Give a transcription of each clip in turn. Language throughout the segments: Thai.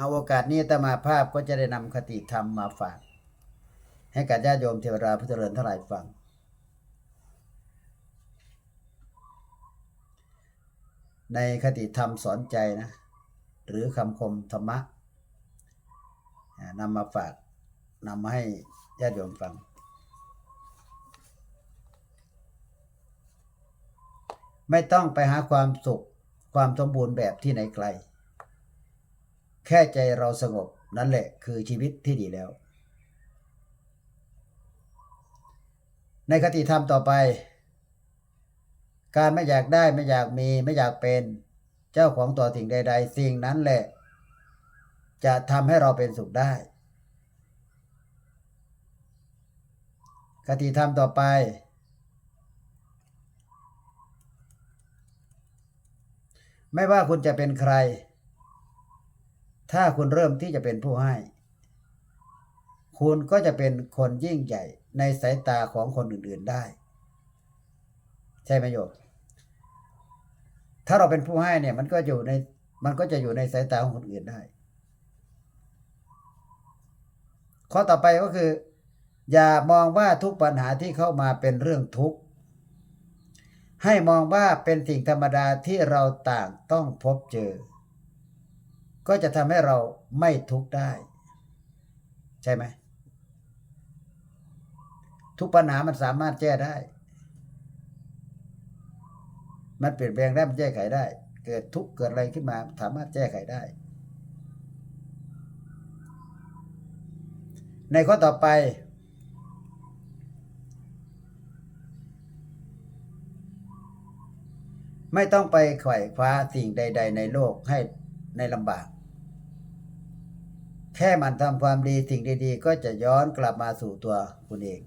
เอาโอกาสนี้ตมาภาพก็จะได้นำคติธรรมมาฝาก ให้กับญาติโยมเทวดาผู้เจริญทั้งหลายฟัง ในคติธรรมสอนใจนะ หรือคำคมธรรมะอ่านำมาฝากนำมาให้ญาติโยมฟัง ไม่ต้องไปหาความสุขความสมบูรณ์แบบที่ไหนไกล แค่ใจเราสงบนั่นแหละคือชีวิตที่ดีแล้ว ในคติธรรมต่อไป การไม่อยากได้ไม่อยากมีไม่อยากเป็นเจ้าของตัวสิ่งใด ๆ สิ่งนั้นแหละ จะทำให้เราเป็นสุขได้คติธรรมต่อไป ไม่ว่าคุณจะเป็นใคร ถ้าคุณเริ่มที่จะเป็นผู้ให้ คุณก็จะเป็นคนยิ่งใหญ่ในสายตาของคนอื่นๆได้ ใช่ไหมโยมถ้าเราเป็นผู้ให้เนี่ย มันก็อยู่ในมันก็จะอยู่ในสายตาของคนอื่นได้ ข้อต่อไปก็คือ อย่ามองว่าทุกปัญหาที่เข้ามาเป็นเรื่องทุกข์ให้มองว่าเป็นสิ่งธรรมดาที่เราต่างต้องพบเจอ ก็จะทำให้เราไม่ทุกข์ได้ ใช่ไหม ทุกปัญหามันสามารถแก้ได้ มันเปลี่ยนแปลงได้มันแก้ไขได้ เกิดทุกข์เกิดอะไรขึ้นมา สามารถแก้ไขได้ ในข้อต่อไปไม่ต้องไปไขว่คว้าสิ่งใด ๆ ในโลกให้ ในลำบาก แค่มันทำความดีสิ่งดีๆ ก็จะย้อนกลับมาสู่ตัวคุณเอง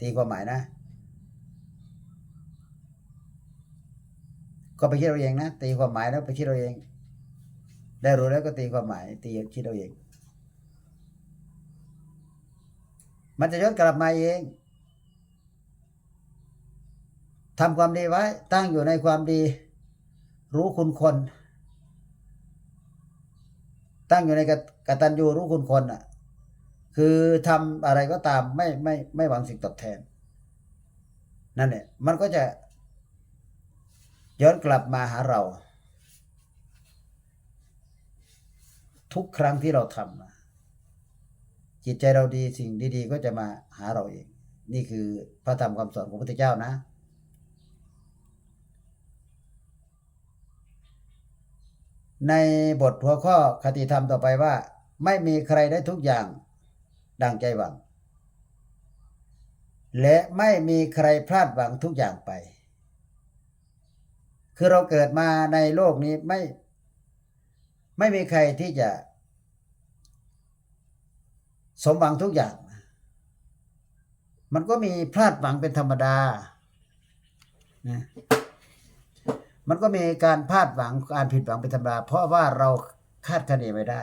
ตีความหมายนะ ก็ไปคิดเราเองนะ ตีความหมายแล้วไปคิดเราเอง ได้รู้แล้วก็ตีความหมาย ตีคิดเราเอง มันจะย้อนกลับมาเอง ทำความดีไว้ ตั้งอยู่ในความดี รู้คุณคน ตั้งอยู่ในกกตัญญูรู้คุณคนอะ คือทำอะไรก็ตามไม่ไม่ไม่หวังสิ่งตอบแทน นั่นแหละมันก็จะย้อนกลับมาหาเรา ทุกครั้งที่เราทำจิตใจเราดีสิ่งดีๆ ก็จะมาหาเราเอง นี่คือพระธรรมคำสอนของพระพุทธเจ้านะ ในบทหัวข้อคติธรรมต่อไปว่า ไม่มีใครได้ทุกอย่างดังใจหวัง และไม่มีใครพลาดหวังทุกอย่างไป คือเราเกิดมาในโลกนี้ไม่ ไม่มีใครที่จะ สมหวังทุกอย่าง มันก็มีพลาดหวังเป็นธรรมดานะ มันก็มีการพลาดหวังการผิดหวังเป็นธรรมดาเพราะว่าเราคาดคะเนไม่ได้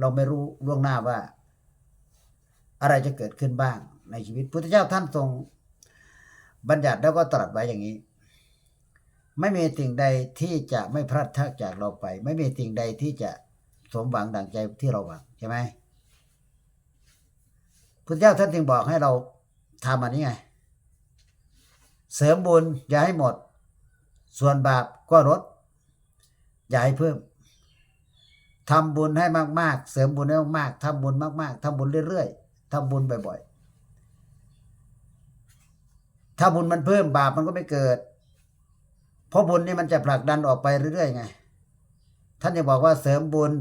เราไม่รู้ล่วงหน้าว่า อะไรจะเกิดขึ้นบ้างในชีวิตพุทธเจ้าท่านทรง บัญญัติแล้วก็ตรัสไว้อย่างนี้ ไม่มีสิ่งใดที่จะไม่พลาดทักจากเราไป ไม่มีสิ่งใดที่จะสมหวังดังใจที่เราหวังใช่ไหมพุทธเจ้าท่านจึงบอกให้เราทำอันนี้ไง เสริมบุญอย่าให้หมด ส่วนบาปก็ลดอย่าให้เพิ่มทำบุญให้มากๆ เสริมบุญให้มากๆทำบุญมากๆทำบุญเรื่อยๆทำบุญบ่อยๆ ถ้าบุญมันเพิ่มบาปมันก็ไม่เกิด เพราะบุญนี่มันจะผลักดันออกไปเรื่อยๆไง ท่านจะบอกว่าเสริมบุญ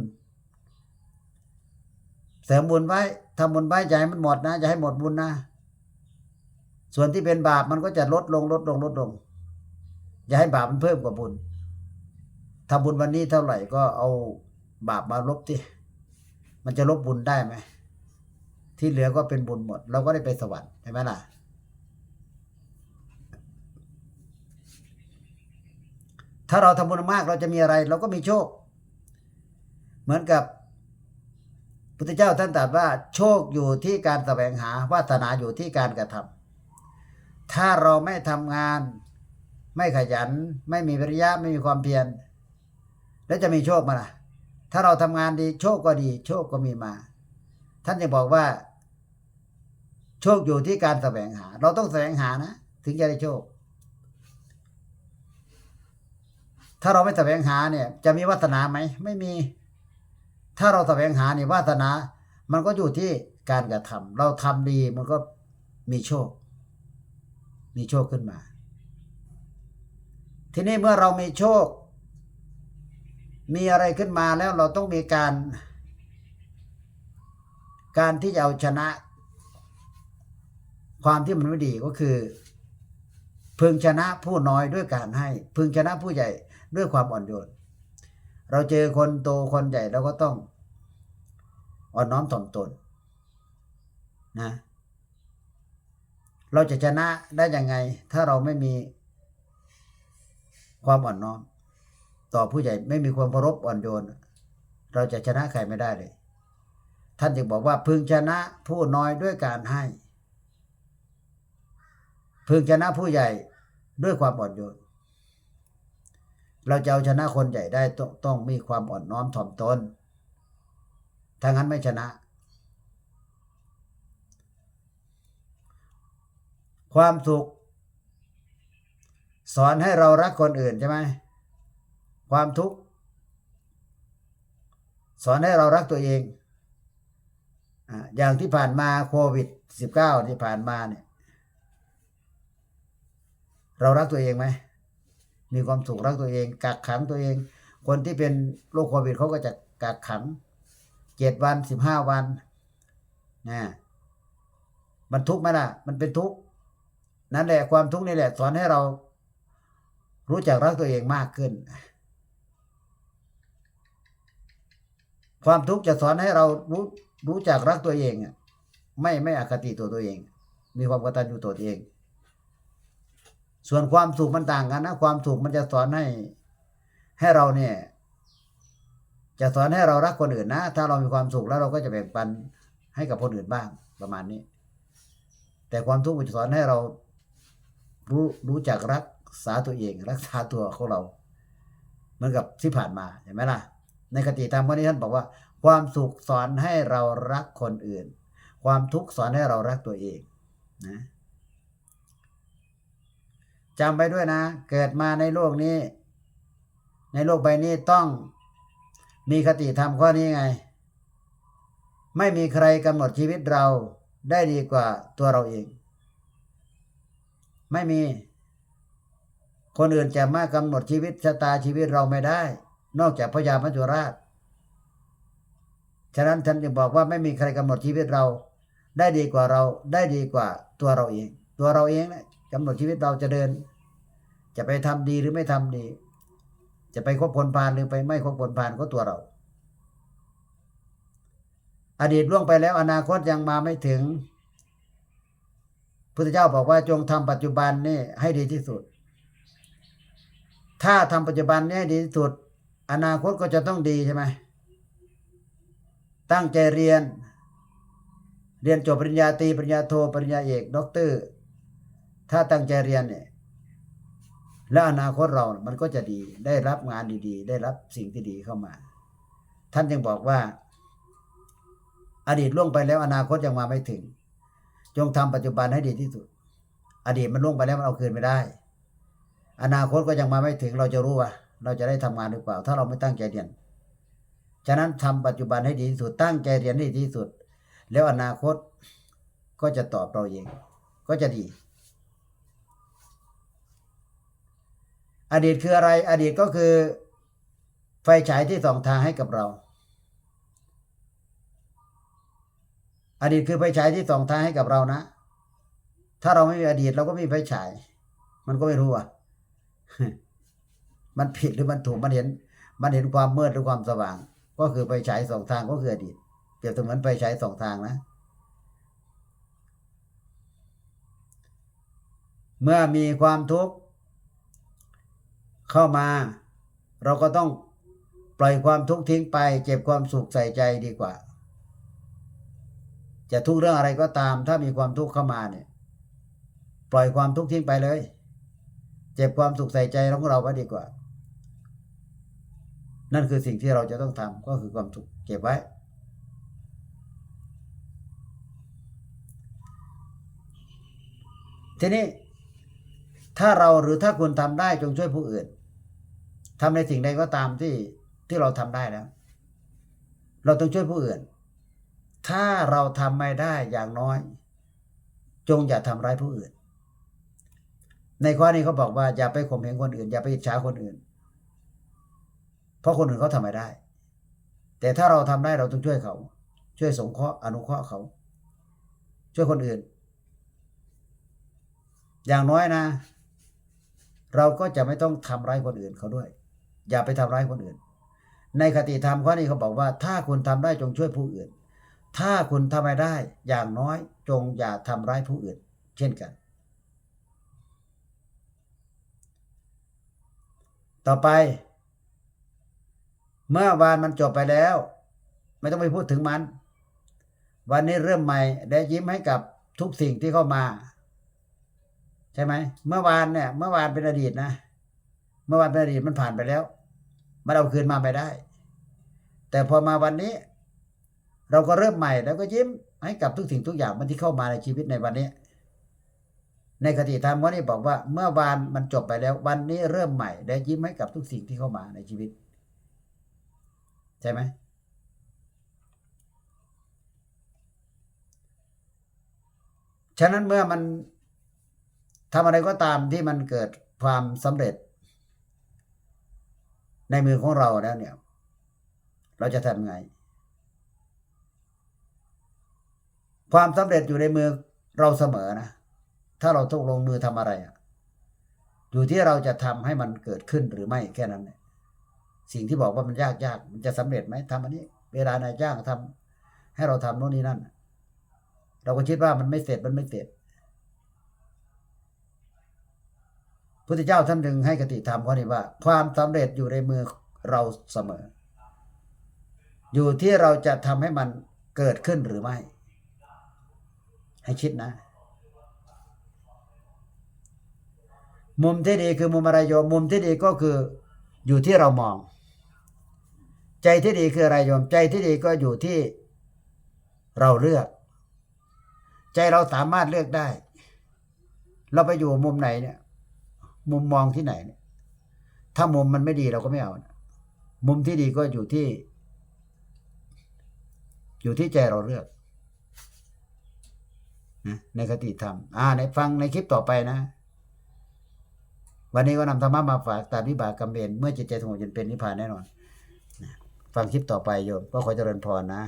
เสริมบุญไว้ทำบุญไว้อย่าให้มันหมดนะอย่าให้หมดบุญนะ ส่วนที่เป็นบาปมันก็จะลดลงลดลงลดลง อย่าให้บาปมันเพิ่มกว่าบุญทำบุญวันนี้เท่าไหร่ก็เอาบาปมาลบที่มันจะลบบุญได้ไหมที่เหลือก็เป็นบุญหมด เราก็ได้ไปสวรรค์ใช่ไหมล่ะ ถ้าเราทำบุญมากเราจะมีอะไร เราก็มีโชค เหมือนกับพุทธเจ้าท่านตรัสว่า โชคอยู่ที่การแสวงหาวาสนาอยู่ที่การกระทำถ้าเราไม่ทำงาน ไม่ขยัน ไม่มีวิริยะไม่มีความเพียร แล้วจะมีโชคมาล่ะ ถ้าเราทำงานดีโชคก็ดี โชคก็มีมา ท่านจะบอกว่า โชคอยู่ที่การแสวงหา เราต้องแสวงหานะถึงจะได้โชค ถ้าเราไม่แสวงหาเนี่ย จะมีวาสนาไหมไม่มี ถ้าเราแสวงหาเนี่ยวาสนา มันก็อยู่ที่การกระทำเราทำดีมันก็มีโชค มีโชคขึ้นมา ทีนี้เมื่อเรามีโชค มีอะไรขึ้นมาแล้วเราต้องมีการ การที่จะเอาชนะ ความที่มันไม่ดีก็คือ พึงชนะผู้น้อยด้วยการให้ พึงชนะผู้ใหญ่ด้วยความอ่อนโยน เราเจอคนโตคนใหญ่เราก็ต้องอ่อนน้อมถ่อมตนนะ เราจะชนะได้ยังไง ถ้าเราไม่มี ความอ่อนน้อม ต่อผู้ใหญ่ไม่มีความเคารพอ่อนโยน เราจะชนะใครไม่ได้เลย ท่านจึงบอกว่าพึงชนะผู้น้อยด้วยการให้ พึงชนะผู้ใหญ่ด้วยความอ่อนโยน เราจะเอาชนะคนใหญ่ได้ต้องต้องมีความอ่อนน้อมถ่อมตนถ้างั้นไม่ชนะ ความสุข สอนให้เรารักคนอื่นใช่ไหมความทุกข์ สอนให้เรารักตัวเองอย่างที่ผ่านมาโควิด -19 ที่ผ่านมาเนี่ย เรารักตัวเองไหมมีความสุขรักตัวเองกักขังตัวเอง คนที่เป็นโรคโควิดเขาก็จะกักขังเจ็ดวันสิบห้าวันนะมันทุกข์ไหมล่ะ มันเป็นทุกข์นั่นแหละความทุกข์นี่แหละ สอนให้เรา รู้จักรักตัวเองมากขึ้น ความทุกข์จะสอนให้เรารู้รู้จักรักตัวเองอะไม่ไม่อคติตัวตัวเอง มีความกตัญญูตัวเอง ส่วนความสุขมันต่างกันนะ ความสุขมันจะสอนให้ให้เราเนี่ย จะสอนให้เรารักคนอื่นนะ ถ้าเรามีความสุขแล้วเราก็จะแบ่งปันให้กับคนอื่นบ้างประมาณนี้ แต่ความทุกข์มันจะสอนให้เรารู้รู้จักรัก ษาตัวเองรักษาตัวของเรา เหมือนกับที่ผ่านมาเห็นไหมล่ะ ในคติธรรมวันนี้ท่านบอกว่า ความสุขสอนให้เรารักคนอื่น ความทุกข์สอนให้เรารักตัวเองนะจำไปด้วยนะ เกิดมาในโลกนี้ ในโลกใบนี้ต้องมีคติธรรมข้อนี้ไง ไม่มีใครกำหนดชีวิตเราได้ดีกว่าตัวเราเอง ไม่มี คนอื่นจะมากำหนดชีวิตชะตาชีวิตเราไม่ได้ นอกจากพญามัจจุราช ฉะนั้นท่านจึงบอกว่าไม่มีใครกำหนดชีวิตเรา ได้ดีกว่าเราได้ดีกว่าตัวเราเอง ตัวเราเองนะกำหนดชีวิตเราจะเดิน จะไปทำดีหรือไม่ทำดี จะไปคบผลพานหรือไปไม่คบผลพานก็ตัวเรา อดีตล่วงไปแล้วอนาคตยังมาไม่ถึงพุทธเจ้าบอกว่าจงทำปัจจุบันนี่ให้ดีที่สุด ถ้าทำปัจจุบันนี้ดีที่สุด อนาคตก็จะต้องดีใช่ไหมตั้งใจเรียน เรียนจบปริญญาตรีปริญญาโทปริญญาเอกด็อกเตอร์ ถ้าตั้งใจเรียนเนี่ยแล้วอนาคตเรา มันก็จะดี ได้รับงานดี ๆ ได้รับสิ่งที่ดีเข้ามา ท่านยังบอกว่า อดีตล่วงไปแล้ว อนาคตยังมาไม่ถึง จงทำปัจจุบันให้ดีที่สุด อดีตมันล่วงไปแล้วมันเอาคืนไม่ได้ อนาคตก็ยังมาไม่ถึงเราจะรู้ว่า เราจะได้ทำงานหรือเปล่า ถ้าเราไม่ตั้งใจเรียน ฉะนั้นทำปัจจุบันให้ดีที่สุดตั้งใจเรียนให้ดีที่สุด แล้วอนาคตก็จะตอบเราเอง ก็จะดี อดีตคืออะไร อดีตก็คือ ไฟฉายที่ส่องทางให้กับเราอดีตคือไฟฉายที่ส่องทางให้กับเรานะ ถ้าเราไม่มีอดีตเราก็ไม่มีไฟฉาย มันก็ไม่รู้อะ มันผิดหรือมันถูกมันเห็น มันเห็นความมืดหรือความสว่าง ก็คือไฟฉายสองทางก็คืออดีตเปรียบเสมือนไฟฉายสองทางนะ เมื่อมีความทุกข์เข้ามา เราก็ต้องปล่อยความทุกข์ทิ้งไป เก็บความสุขใส่ใจดีกว่า จะทุกเรื่องอะไรก็ตาม ถ้ามีความทุกข์เข้ามาเนี่ย ปล่อยความทุกข์ทิ้งไปเลย เจ็บความสุขใส่ใจของเราไว้ดีกว่า นั่นคือสิ่งที่เราจะต้องทำก็คือความสุขเก็บไว้ ทีนี้ ถ้าเราหรือถ้าคุณทำได้จงช่วยผู้อื่นทำในสิ่งใดก็ตามที่ที่เราทำได้แล้ว เราต้องช่วยผู้อื่น ถ้าเราทำไม่ได้อย่างน้อย จงอย่าทำร้ายผู้อื่น ในข้อนี้เขาบอกว่าอย่าไปข่มเหงคนอื่น อย่าไปอิจฉาคนอื่น เพราะคนอื่นเขาทำไม่ได้ แต่ถ้าเราทำได้เราต้องช่วยเขา ช่วยสงเคราะห์อนุเคราะห์เขา ช่วยคนอื่น อย่างน้อยนะ เราก็จะไม่ต้องทำร้ายคนอื่นเขาด้วย อย่าไปทำร้ายคนอื่น ในคติธรรมข้อนี้เขาบอกว่า ถ้าคุณทำได้จงช่วยผู้อื่น ถ้าคุณทำไม่ได้ อย่างน้อยจงอย่าทำร้ายผู้อื่น เช่นกัน ต่อไป เมื่อวานมันจบไปแล้ว ไม่ต้องไปพูดถึงมัน วันนี้เริ่มใหม่ได้ยิ้มให้กับทุกสิ่งที่เข้ามา ใช่ไหมเมื่อวานเนี่ย เมื่อวานเป็นอดีตนะ เมื่อวานเป็นอดีตมันผ่านไปแล้วมันเอาคืนมาไม่ได้ แต่พอมาวันนี้ เราก็เริ่มใหม่แล้วก็ยิ้มให้กับทุกสิ่งทุกอย่างมันที่เข้ามาในชีวิตในวันนี้ ในคติธรรมว่านี่บอกว่าเมื่อวานมันจบไปแล้ว วันนี้เริ่มใหม่ได้ยิ้มให้กับทุกสิ่งที่เข้ามาในชีวิต ใช่ไหมฉะนั้นเมื่อมันทำอะไรก็ตามที่มันเกิดความสำเร็จ ในมือของเราแล้วเนี่ย เราจะทำไง ความสำเร็จอยู่ในมือเราเสมอนะ ถ้าเราต้องลงมือทำอะไรอะอยู่ที่เราจะทำให้มันเกิดขึ้นหรือไม่แค่นั้นสิ่งที่บอกว่ามันยากยากมันจะสำเร็จไหมทำอันนี้ เวลานายจ้างทำให้เราทำโน่นนี่นั่น เราก็คิดว่ามันไม่เสร็จมันไม่เสร็จพุทธเจ้าท่านหนึ่งให้กติธรรมข้อนี้ว่า ความสำเร็จอยู่ในมือเราเสมอ อยู่ที่เราจะทำให้มันเกิดขึ้นหรือไม่ ให้คิดนะ มุมที่ดีคือมุมอะไรโยม มุมที่ดีก็คืออยู่ที่เรามอง ใจที่ดีคืออะไรโยม ใจที่ดีก็อยู่ที่เราเลือก ใจเราสามารถเลือกได้ เราไปอยู่มุมไหนเนี่ย มุมมองที่ไหนเนี่ยถ้ามุมมันไม่ดีเราก็ไม่เอานะมุมที่ดีก็อยู่ที่ อยู่ที่ใจเราเลือกนะในคติธรรมอ่าในฟังในคลิปต่อไปนะ วันนี้ก็นำธรรมะมาฝากตามวิบากกรรมเวรเมื่อจิตใจสงบจนเป็นนิพพานแน่นอนฟังคลิปต่อไปโยมก็ขอเจริญพรนะ